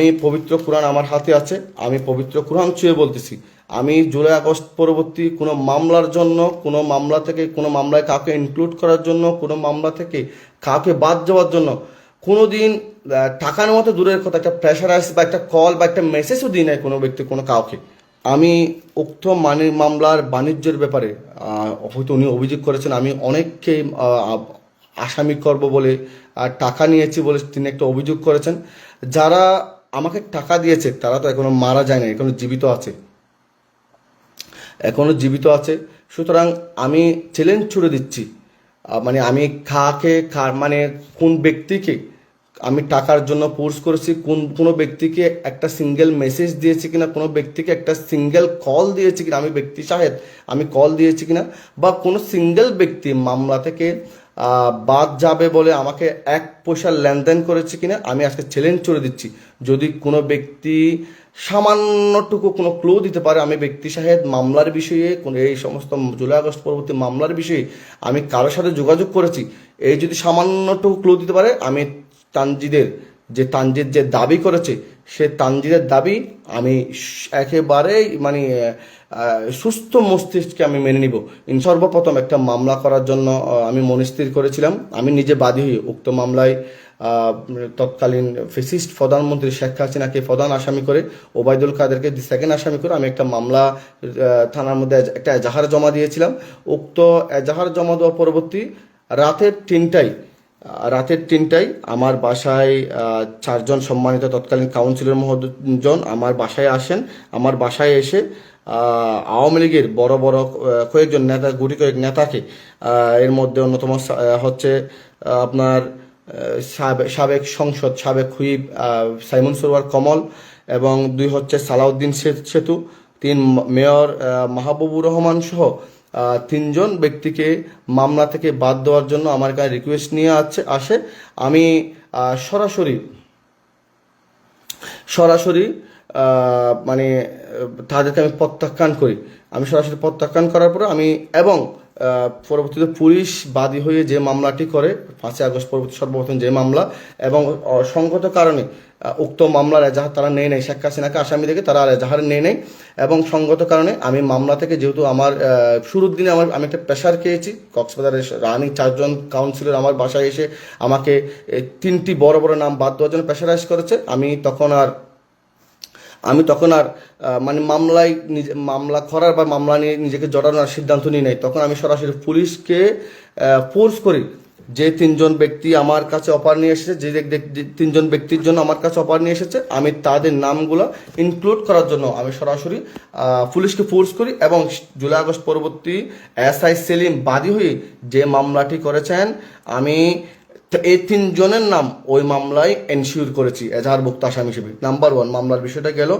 আমি পবিত্র কোরআন আমার হাতে আছে, আমি পবিত্র কোরআন ছুঁয়ে বলতেছি। আমি জুলাই আগস্ট পরবর্তী কোনো মামলার জন্য, কোনো মামলা থেকে, কোনো মামলায় কাউকে ইনক্লুড করার জন্য, কোনো মামলা থেকে কাউকে বাদ যাওয়ার জন্য কোনো দিন টাকার মতো দূরের কথা, একটা প্রেশারাইজ বা একটা কল বা একটা মেসেজও দিই নাই কোনো ব্যক্তি, কোনো কাউকে। আমি উক্ত মানি, মামলার বাণিজ্যের ব্যাপারে হয়তো উনি অভিযোগ করেছেন, আমি অনেককে আসামি করব বলে টাকা নিয়েছি বলে তিনি একটা অভিযোগ করেছেন। যারা আমাকে টাকা দিয়েছে, তারা তো এখনও মারা যায় না এখনও জীবিত আছে। এখনও জীবিত আছে। সুতরাং আমি চ্যালেঞ্জ ছুড়ে দিচ্ছি। মানে আমি কাকে, কার মানে কোন ব্যক্তিকে আমি টাকার জন্য ফোর্স করেছি, কোন, কোনো ব্যক্তিকে একটা সিঙ্গেল মেসেজ দিয়েছি কিনা, কোনো ব্যক্তিকে একটা সিঙ্গেল কল দিয়েছি কিনা, আমি ব্যক্তি সাহেব আমি কল দিয়েছি কিনা, বা কোনো সিঙ্গেল ব্যক্তি মামলা থেকে বাদ যাবে বলে আমাকে এক পয়সা লেনদেন করেছে কিনা আমি আজকে চ্যালেঞ্জ করে দিচ্ছি। যদি কোনো ব্যক্তি সামান্যটুকু কোনো ক্লু দিতে পারে, আমি ব্যক্তি সাহেব, মামলার বিষয়ে, কোনো এই সমস্ত জুলাই আগস্ট পরবর্তী মামলার বিষয়ে আমি কারোর সাথে যোগাযোগ করেছি। এই যদি সামান্যটুকু ক্লু দিতে পারে, আমি তানজিদের যে তানজিদ যে দাবি করেছে, সে তানজিদের দাবি আমি একেবারেই মানে সুস্থ মস্তিষ্কে আমি মেনে নিব। সর্বপ্রথম একটা মামলা করার জন্য আমি মনস্থির করেছিলাম। আমি নিজে বাদী হই উক্ত মামলায় তৎকালীন ফেসিস্ট প্রধানমন্ত্রী শেখ হাসিনাকে প্রধান আসামি করে, ওবায়দুল কাদেরকে সেকেন্ড আসামি করে আমি একটা মামলা থানার মধ্যে একটা এজাহার জমা দিয়েছিলাম। উক্ত এজাহার জমা দেওয়া পরবর্তী রাতের তিনটায় রাতের তিনটায় আমার বাসায় চারজন সম্মানিত তৎকালীন কাউন্সিলর মহোদয়জন আমার বাসায় আসেন। আমার বাসায় এসে আওয়ামী লীগের বড় বড় কয়েকজন নেতা, গুটি কয়েক নেতাকে এর মধ্যে অন্যতম হচ্ছে আপনার সাবেক সংসদ, সাবেক হুইপ সাইমন সরোয়ার কমল এবং দুই হচ্ছে সালাউদ্দিন সেতু, তিন মেয়র মাহবুবুর রহমান সহ তিনজন ব্যক্তিকে মামলা থেকে বাদ দেওয়ার জন্য আমার কাছে রিকোয়েস্ট নিয়ে আছে, আসে। আমি সরাসরি সরাসরি মানে তাদেরকে আমি প্রত্যাখ্যান করি। আমি সরাসরি প্রত্যাখ্যান করার পরে আমি এবং পরবর্তীতে পুলিশ বাদী হয়ে যে মামলাটি করে, পাঁচই আগস্ট পরবর্তী সর্বপ্রথম যে মামলা, এবং সঙ্গত কারণে উক্ত মামলার এজাহার তারা নেই নেই। শেখ হাসিনাকে, আসামি থেকে তারা আর এজাহার নেই নেই। এবং সঙ্গত কারণে আমি মামলা থেকে যেহেতু আমার শুরুর দিনে আমার, আমি একটা প্রেশার খেয়েছি, কক্সবাজারের রানী চারজন কাউন্সিলর আমার বাসায় এসে আমাকে তিনটি বড় বড় নাম বাদ দেওয়ার জন্য প্রেশারাইজ করেছে। আমি তখন আর আমি তখন আর মানে মামলায় নিজে, মামলা করার বা মামলা নিয়ে নিজেকে জড়ানোর সিদ্ধান্ত নিই নাই। তখন আমি সরাসরি পুলিশকে ফোর্স করি। যে তিনজন ব্যক্তি আমার কাছে অপার নিয়ে এসেছে, যে তিনজন ব্যক্তির জন্য আমার কাছে অপার নিয়ে এসেছে, আমি তাদের নামগুলো ইনক্লুড করার জন্য আমি সরাসরি পুলিশকে ফোর্স করি এবং জুলাই আগস্ট পরবর্তী এস আই সেলিম বাদী হয়ে যে মামলাটি করেছেন, আমি তো এই তিনজনের নাম ওই মামলায় এনশিওর করেছি, এজাহারভুক্ত আসামি হিসেবে। নাম্বার ওয়ান মামলার বিষয়টা গেল